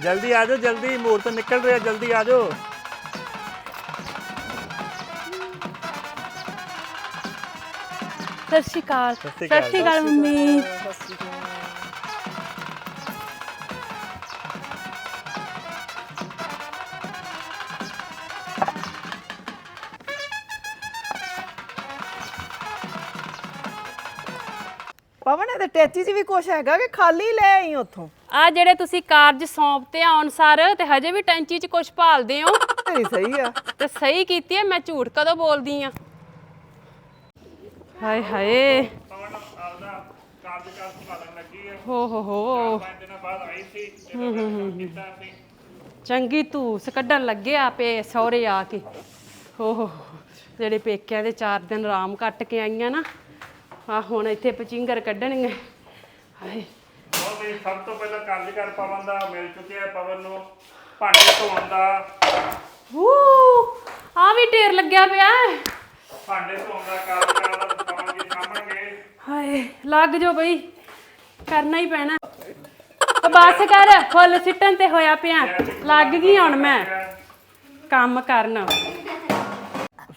ਜਲਦੀ ਆ ਜਾਓ ਜਲਦੀ ਮੂਰਤ ਨਿਕਲ ਰਿਹਾ ਜਲਦੀ ਆ ਜਾਓ ਸਤਿ ਸ਼੍ਰੀ ਅਕਾਲ ਸਤਿ ਸ਼੍ਰੀ ਸਤਿ ਪਵਨ ਇਹਦੇ ਟੈਚੀ 'ਚ ਵੀ ਕੁਛ ਹੈਗਾ ਕਿ ਖਾਲੀ ਲੈ ਆਈ ਉੱਥੋਂ? ਆ ਜਿਹੜੇ ਤੁਸੀਂ ਕਾਰਜ ਸੌਂਪਤੇ ਆ ਅਨਸਾਰ ਤੇ ਹਜੇ ਵੀ ਟੈਂਚੀ 'ਚ ਕੁਝ ਭਾਲਦੇ ਹੋ? ਨਹੀਂ ਸਹੀ ਆ। ਤੇ ਸਹੀ ਕੀਤੀ ਹੈ ਮੈਂ ਝੂਠ ਕਦੋਂ ਬੋਲਦੀ ਆ? ਹਾਏ ਹਾਏ। ਪਵਨ ਆਪਦਾ ਕਾਰਜ ਕਰ ਸੰਭਾਲਣ ਲੱਗੀ ਹੈ ਹੋ ਹੋ। ਹੋ ਪੰਜ ਦਿਨਾਂ ਬਾਅਦ ਆਈ ਸੀ ਜਦੋਂ ਕੰਮ ਕੀਤਾ ਸੀ। ਚੰਗੀ ਧੂਸ ਕੱਢਣ ਲੱਗੇ ਆਪੇ ਸਹੁਰੇ ਆ ਕੇ। ਹੋ ਹੋ ਜਿਹੜੇ ਪੇਕਿਆਂ ਦੇ 4 ਦਿਨ ਆਰਾਮ ਕੱਟ ਕੇ ਆਈਆਂ ਨਾ ਆ ਹੁਣ ਇੱਥੇ ਪਚਿੰਗਰ ਕੱਢਣਗੇ। ਹਾਏ। ਬਹੁਤ ਹੀ ਸਭ ਤੋਂ ਪਹਿਲਾਂ ਕਾਰਜ ਕਰ ਪਵਨ ਦਾ ਮਿਲ ਚੁੱਕਿਆ ਹੈ ਪਵਨ ਨੂੰ। ਭਾਂਡੇ ਧੋਣ ਦਾ। ਹੂ ਆ ਵੀ ਢੇਰ ਲੱਗਿਆ ਪਿਆ ਹੈ। ਭਾਂਡੇ ਧੋਣ ਦਾ ਕਾਰਜ ਕਰਦਾ ਪਵਨ ਜੀ ਸਾਹਮਣੇ ਹਾਏ ਲੱਗ ਜੋ ਬਈ। ਕਰਨਾ ਹੀ ਪੈਣਾ। ਉਹ ਬਸ ਕਰ ਫੁੱਲ ਸਿੱਟਣ ਤੇ ਹੋਇਆ ਪਿਆ। ਲੱਗ ਗਈ ਹੁਣ ਮੈਂ। ਕੰਮ ਕਰਨ।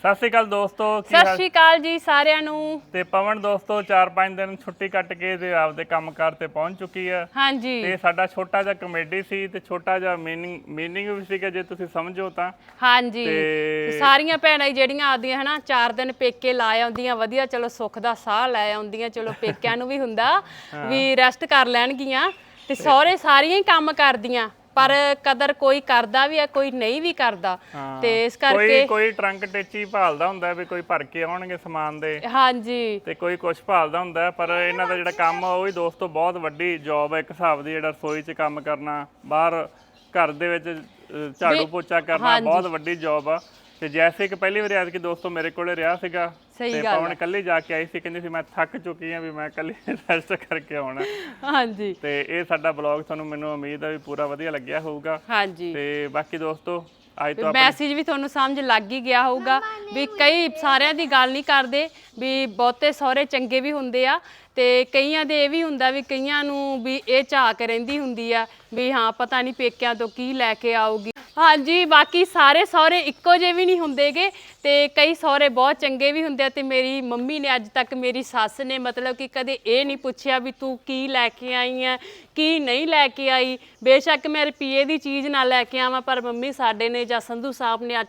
ਸਤਿ ਸ਼੍ਰੀ ਅਕਾਲ ਦੋਸਤੋ ਕੀ ਸਤਿ ਹਾਲ ਸ਼੍ਰੀ ਅਕਾਲ ਜੀ ਸਾਰਿਆਂ ਨੂੰ। ਤੇ ਪਵਨ ਦੋਸਤੋ 4-5 ਦਿਨ ਛੁੱਟੀ ਕੱਟ ਕੇ ਤੇ ਆਪਦੇ ਕੰਮਕਾਰ ਤੇ ਪਹੁੰਚ ਚੁੱਕੀ ਹੈ ਹਾਂਜੀ। ਤੇ ਸਾਡਾ ਛੋਟਾ ਜਿਹਾ ਕਮੇਡੀ ਸੀ ਤੇ ਛੋਟਾ ਜਿਹਾ ਮੀਨਿੰਗ ਮੀਨਿੰਗ ਵੀ ਸੀਗਾ ਜੇ ਤੁਸੀਂ ਸਮਝੋ ਤਾਂ। ਹਾਂਜੀ। ਤੇ- ਸਾਰੀਆਂ ਭੈਣਾਂ ਈ ਜਿਹੜੀਆਂ ਆਉਂਦੀਆਂ ਹਨਾ ਚਾਰ ਦਿਨ ਪੇਕੇ ਲਾ ਆਉਂਦੀਆਂ ਵਧੀਆ ਚਲੋ ਸੁੱਖ ਦਾ ਸਾਹ ਲੈ ਆਉਂਦੀਆਂ ਚਲੋ ਪੇਕਿਆਂ ਨੂੰ ਵੀ ਹੁੰਦਾ ਵੀ ਰੈਸਟ ਕਰ ਲੈਣਗੀਆਂ। ਤੇ ਸਹੁਰੇ ਸਾਰੀਆਂ ਹੀ ਕੰਮ ਕਰਦੀਆਂ। ਪਰ ਕਦਰ ਕੋਈ ਕਰਦਾ ਵੀ ਆ ਕੋਈ ਨਹੀਂ ਵੀ ਕਰਦਾ। ਤੇ ਇਸ ਕੋਈ ਕਰਕੇ ਕੋਈ ਟਰੰਕ ਟੇਚੀ ਭਾਲਦਾ ਹੁੰਦਾ ਵੀ ਕੋਈ ਭਰ ਕੇ ਆਉਣਗੇ ਸਮਾਨ ਦੇ। ਹਾਂਜੀ। ਤੇ ਕੋਈ ਕੁਝ ਭਾਲਦਾ ਹੁੰਦਾ ਪਰ ਇਹਨਾਂ ਦਾ ਜਿਹੜਾ ਕੰਮ ਆ ਉਹ ਵੀ ਦੋਸਤੋ ਬਹੁਤ ਵੱਡੀ ਜੌਬ ਹੈ ਇੱਕ ਹਿਸਾਬ ਦੀ ਜਿਹੜਾ ਰਸੋਈ 'ਚ ਕੰਮ ਕਰਨਾ ਬਾਹਰ ਘਰ ਦੇ ਵਿੱਚ ਅ, ਝਾੜੂ ਪੋਚਾ ਕਰਨਾ ਬਹੁਤ ਵੱਡੀ ਜੌਬ ਆ। ਤੇ ਜੈਸੇ ਕਿ ਪਹਿਲੀ ਵਾਰ ਐਤਕੀ ਦੋਸਤੋ ਮੇਰੇ ਕੋਲੇ ਰਿਹਾ ਸੀਗਾ ਸਹੀ ਤੇ ਗੱਲ ਪਵਨ ਕੱਲੀ ਜਾ ਕੇ ਆਈ ਸੀ ਕਹਿੰਦੀ ਸੀ ਮੈਂ ਥੱਕ ਚੁੱਕੀ ਆ ਵੀ ਮੈਂ ਕੱਲੀ ਰੈਸਟ ਕਰਕੇ ਆਉਣਾ। ਹਾਂਜੀ। ਤੇ ਇਹ ਸਾਡਾ ਬਲੌਗ ਤੁਹਾਨੂੰ ਮੈਨੂੰ ਉਮੀਦ ਹੈ ਵੀ ਪੂਰਾ ਵਧੀਆ ਲੱਗਿਆ ਹੋਊਗਾ। ਹਾਂਜੀ। ਤੇ ਬਾਕੀ ਦੋਸਤੋ ਅੱਜ ਤੋਂ ਮੈਸੇਜ ਵੀ ਤੁਹਾਨੂੰ ਸਮਝ ਲੱਗ ਹੀ ਗਿਆ ਹੋਊਗਾ ਵੀ ਕਈ ਸਾਰਿਆਂ ਦੀ ਗੱਲ ਨਹੀਂ ਕਰਦੇ ਵੀ ਬਹੁਤੇ ਸਹੁਰੇ ਚੰਗੇ ਵੀ ਹੁੰਦੇ ਆ ਤੇ ਕਈਆਂ ਦੇ ਇਹ ਵੀ ਹੁੰਦਾ ਵੀ ਕਈਆਂ ਨੂੰ ਵੀ ਇਹ ਝਾਕ ਰਹਿੰਦੀ ਹੁੰਦੀ ਆ ਵੀ ਹਾਂ ਪਤਾ ਨਹੀਂ ਪੇਕਿਆਂ ਤੋਂ ਕੀ ਲੈ ਕੇ ਆਊਗੀ। ਹਾਂਜੀ, ਬਾਕੀ ਸਾਰੇ ਸਹੁਰੇ ਇੱਕੋ ਜਿਹੇ ਵੀ ਨਹੀਂ ਹੁੰਦੇਗੇ ਤੇ ਕਈ ਸਹੁਰੇ ਬਹੁਤ ਚੰਗੇ ਵੀ ਹੁੰਦੇ ਆ ਤੇ ਮੇਰੀ ਮੰਮੀ ਨੇ ਅੱਜ ਤੱਕ ਮੇਰੀ ਸੱਸ ਨੇ ਮਤਲਬ ਕਿ ਕਦੇ ਇਹ ਨਹੀਂ ਪੁੱਛਿਆ ਵੀ ਤੂੰ ਕੀ ਲੈ ਕੇ ਆਈ ਆ, ਕੀ ਨਹੀਂ ਲੈ ਕੇ ਆਈ। ਬੇਸ਼ੱਕ ਮੈਂ ਰੁਪਈਏ ਦੀ ਚੀਜ਼ ਨਾ ਲੈ ਕੇ ਆਵਾਂ, ਪਰ ਮੰਮੀ ਸਾਡੇ ਨੇ ਜਾਂ ਸੰਧੂ ਸਾਹਿਬ ਨੇ ਅੱਜ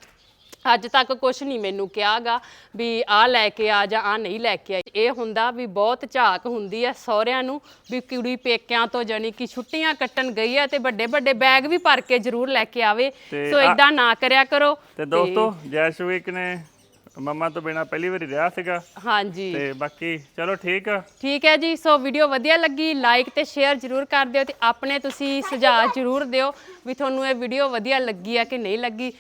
ਅੱਜ ਤੱਕ ਕੁਝ ਨਹੀਂ ਮੈਨੂੰ ਕਿਹਾਗਾ ਵੀ ਆ ਲੈ ਕੇ ਆ ਜਾਂ ਆ ਨਹੀਂ ਲੈ ਕੇ ਆਈ। ਇਹ ਹੁੰਦਾ ਵੀ ਬਹੁਤ ਝਾਕ ਹੁੰਦੀ ਹੈ ਸਹੁਰਿਆਂ ਨੂੰ ਵੀ ਕੁੜੀ ਪੇਕਿਆਂ ਤੋਂ ਜਾਣੀ ਕਿ ਛੁੱਟੀਆਂ ਕੱਟਣ ਗਈ ਹੈ ਤੇ ਵੱਡੇ ਵੱਡੇ ਬੈਗ ਵੀ ਭਰ ਕੇ ਜ਼ਰੂਰ ਲੈ ਕੇ ਆਵੇ। ਤੇ ਸੋ ਆ- ਇਦਾਂ ਨਾ ਕਰਿਆ ਕਰੋ ਤੇ ਦੋਸਤੋ ਜੈਸ਼ਵੀਕ ਨੇ ਮੰਮਾ ਤੋਂ ਬਿਨਾ ਪਹਿਲੀ ਵਾਰੀ ਰਿਹਾ ਸੀਗਾ। ਹਾਂਜੀ। ਤੇ ਬਾਕੀ ਚਲੋ ਠੀਕ ਆ। ਠੀਕ ਹੈ ਜੀ ਸੋ ਵੀਡੀਓ ਵਧੀਆ ਲੱਗੀ ਲਾਈਕ ਤੇ ਸ਼ੇਅਰ ਜਰੂਰ ਕਰ ਦਿਓ ਤੇ ਆਪਣੇ ਤੁਸੀਂ ਸੁਝਾਅ ਜਰੂਰ ਦਿਓ ਵੀ ਤੁਹਾਨੂੰ ਇਹ ਵੀਡੀਓ ਵਧੀਆ ਲੱਗੀ ਆ ਕਿ ਨਹੀਂ ਲੱਗੀ।